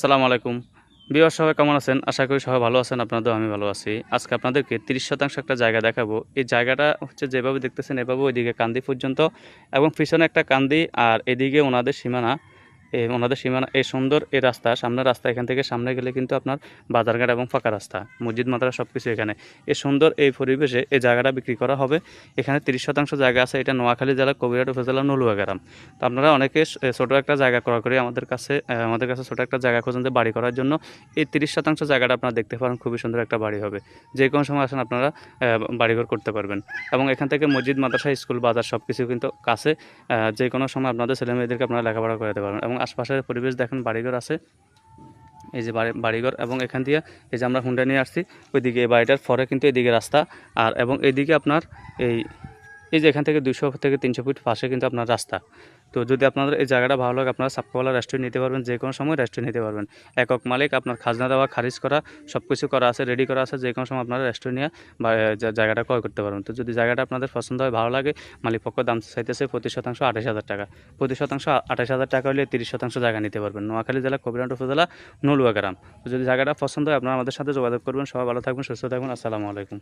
সালাম আলাইকুম। বিবার সবাই কেমন আছেন? আশা করি সবাই ভালো আছেন আপনাদের আমি ভালো আছি। আজকে আপনাদেরকে তিরিশ শতাংশ একটা জায়গা দেখাবো। এই জায়গাটা হচ্ছে যেভাবে দেখতেছেন, এভাবে ওইদিকে কান্দি পর্যন্ত এবং পিছনে একটা কান্দি আর এদিকে ওনাদের সীমানা। ওনাদের সীমানা এই সুন্দর এই রাস্তা, সামনের রাস্তা, এখান থেকে সামনে গেলে কিন্তু আপনার বাজারঘাট এবং ফাঁকা রাস্তা, মসজিদ, মাদ্রাসা সব কিছু এখানে। এই সুন্দর এই পরিবেশে এই জায়গাটা বিক্রি করা হবে। এখানে তিরিশ শতাংশ জায়গা আছে, এটা নোয়াখালী জেলা কবিরহাট উপজেলা নলুয়া গ্রাম তো আপনারা অনেকে ছোটো একটা জায়গা করা করে আমাদের কাছে আমাদের কাছে ছোটো একটা জায়গা খুঁজেন বাড়ি করার জন্য, এই তিরিশ শতাংশ জায়গাটা আপনারা দেখতে পারেন, খুবই সুন্দর একটা বাড়ি হবে। যে কোনো সময় আসেন আপনারা বাড়িঘর করতে পারবেন। এবং এখান থেকে মসজিদ, মাদ্রাসা, স্কুল, বাজার সব কিছু কিন্তু কাছে যে কোনো সময় আপনাদের ছেলে মেয়েদেরকে আপনারা লেখাপড়া করাতে পারবেন। এবং আশপাশের পরিবেশ দেখেন, বাড়িঘর আছে। এই যে বাড়ি, বাড়িঘর এবং এখান দিয়ে এই যে আমরা হুন্ডা নিয়ে আসছি, ওইদিকে এই বাড়িটার ফরে কিন্তু এদিকে রাস্তা। আর এবং এদিকে আপনার এই এই যে এখান থেকে দুশো থেকে তিনশো ফুট পাশে কিন্তু আপনার রাস্তা। তো যদি আপনাদের এই জায়গাটা ভালো লাগে, আপনারা সাপকাওয়ালা রেস্টুরেন্ট নিতে পারবেন, যে কোনো সময় রেস্টুরেন্ট নিতে পারবেন। একক মালিক, আপনার খাজনা দেওয়া, খারিজ করা সব কিছু করা আছে রেডি করা আছে, যে কোনো সময় আপনারা রেস্টুরেন্ট নিয়ে বা জায়গাটা ক্রয় করতে পারবেন। তো যদি জায়গাটা আপনাদের পছন্দ হয়, ভালো লাগে, মালিক পক্ষ দাম চাইতেছে প্রতি শতাংশ আঠাশ হাজার টাকা। প্রতি শতাংশ আঠাশ হাজার টাকা হলে তিরিশ শতাংশ জায়গা নিতে পারবেন। নোয়াখালী জেলা কবিরাট উপজেলা নলুয়া গ্রাম। তো যদি জায়গাটা পছন্দ হয়, আপনারা আমাদের সাথে যোগাযোগ করবেন। সবাই ভালো থাকবেন, সুস্থ থাকবেন। আসসালামু আলাইকুম।